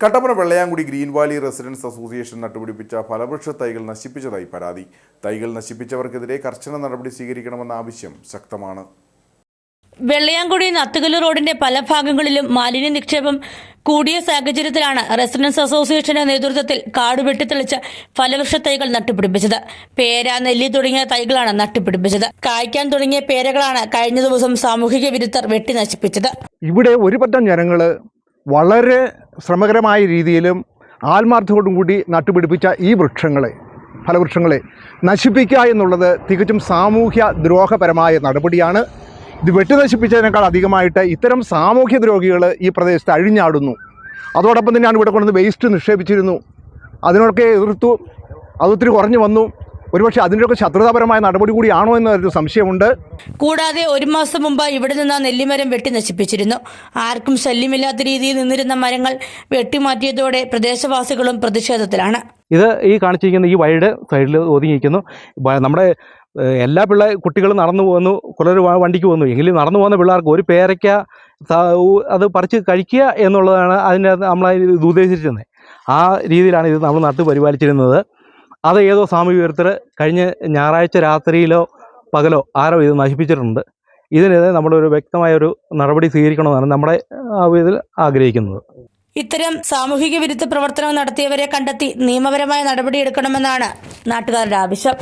Kattappana Vellayamkudi green valley residents association നട്ടുപിടിപ്പിച്ച ഫലവൃക്ഷ തൈകൾ നശിപ്പിച്ചതായി പരാതി. തൈകൾ നശിപ്പിച്ചവർക്കെതിരെ കർശന നടപടി സ്വീകരിക്കണമെന്ന ആവശ്യം ശക്തമാണ്. വെള്ളയാങ്കുടി നത്തുകൽ റോഡിന്റെ പല ഭാഗങ്ങളിലും മാലിന്യ നിക്ഷേപം കൂടിയ സാഹചര്യത്തിലാണ് റെസിഡൻസ് അസോസിയേഷന്റെ നേതൃത്വത്തിൽ കാട് വെട്ടിത്തെളിച്ച് ഫലവൃക്ഷ തൈകൾ നട്ടുപിടിപ്പിച്ചത്. പേര നെല്ലി തുടങ്ങിയ തൈകളാണ് നട്ടുപിടിപ്പിച്ചത്. കായ്ക്കാൻ തുടങ്ങിയ പേരകളാണ് കഴിഞ്ഞ ദിവസം സാമൂഹിക വിരുദ്ധർ വെട്ടി നശിപ്പിച്ചത് ഇവിടെ ഒരു പറ്റം ജനങ്ങൾ വളരെ ശ്രമകരമായ രീതിയിലും ആത്മാർത്ഥത്തോടും കൂടി നട്ടുപിടിപ്പിച്ച ഈ വൃക്ഷങ്ങളെ ഫലവൃക്ഷങ്ങളെ നശിപ്പിക്കുക എന്നുള്ളത് തികച്ചും സാമൂഹ്യ ദ്രോഹപരമായ നടപടിയാണ്. ഇത് വെട്ടി നശിപ്പിച്ചതിനേക്കാൾ അധികമായിട്ട് ഇത്തരം സാമൂഹ്യ ദ്രോഹികൾ ഈ പ്രദേശത്ത് അഴിഞ്ഞാടുന്നു. അതോടൊപ്പം തന്നെയാണ് ഇവിടെ കൊണ്ടുവന്ന് വേസ്റ്റ് നിക്ഷേപിച്ചിരുന്നു. അതിനൊക്കെ എതിർത്തു അതൊത്തിരി കുറഞ്ഞു വന്നു. ഒരുപക്ഷെ അതിന്റെയൊക്കെ ശത്രുതാപരമായ നടപടി കൂടിയാണോ എന്നൊരു സംശയമുണ്ട്. കൂടാതെ ഒരു മാസം മുമ്പ് ഇവിടെ നിന്ന് നെല്ലിമരം വെട്ടി നശിപ്പിച്ചിരുന്നു. ആർക്കും ശല്യമില്ലാത്ത രീതിയിൽ നിന്നിരുന്ന മരങ്ങൾ വെട്ടിമാറ്റിയതോടെ പ്രദേശവാസികളും പ്രതിഷേധത്തിലാണ്. ഇത് ഈ കാണിച്ചിരിക്കുന്ന ഈ വഴിയുടെ സൈഡിൽ ഒതുങ്ങിയിരിക്കുന്നു. നമ്മുടെ എല്ലാ പിള്ളേ കുട്ടികളും നടന്നു പോകുന്നു കുറേ വണ്ടിക്ക് പോകുന്നു എങ്കിലും നടന്നു പോകുന്ന പിള്ളേർക്ക് ഒരു പേരയ്ക്ക അത് പറിച്ച് കഴിക്കുക എന്നുള്ളതാണ് അതിന്റെ നമ്മൾ ഇത് ഉദ്ദേശിച്ചിരുന്നത്. ആ രീതിയിലാണ് ഇത് നമ്മൾ നട്ട് പരിപാലിച്ചിരുന്നത്. അത് ഏതോ സാമൂഹ്യ വിരുദ്ധർ കഴിഞ്ഞ ഞായറാഴ്ച രാത്രിയിലോ പകലോ ആരോ ഇത് നശിപ്പിച്ചിട്ടുണ്ട്. ഇതിനെതിരെ നമ്മളൊരു വ്യക്തമായ ഒരു നടപടി സ്വീകരിക്കണമെന്നാണ് നമ്മുടെ ഇതിൽ ആഗ്രഹിക്കുന്നത്. ഇത്തരം സാമൂഹിക വിരുദ്ധ പ്രവർത്തനം നടത്തിയവരെ കണ്ടെത്തി നിയമപരമായ നടപടിയെടുക്കണമെന്നാണ് നാട്ടുകാരുടെ ആവശ്യം.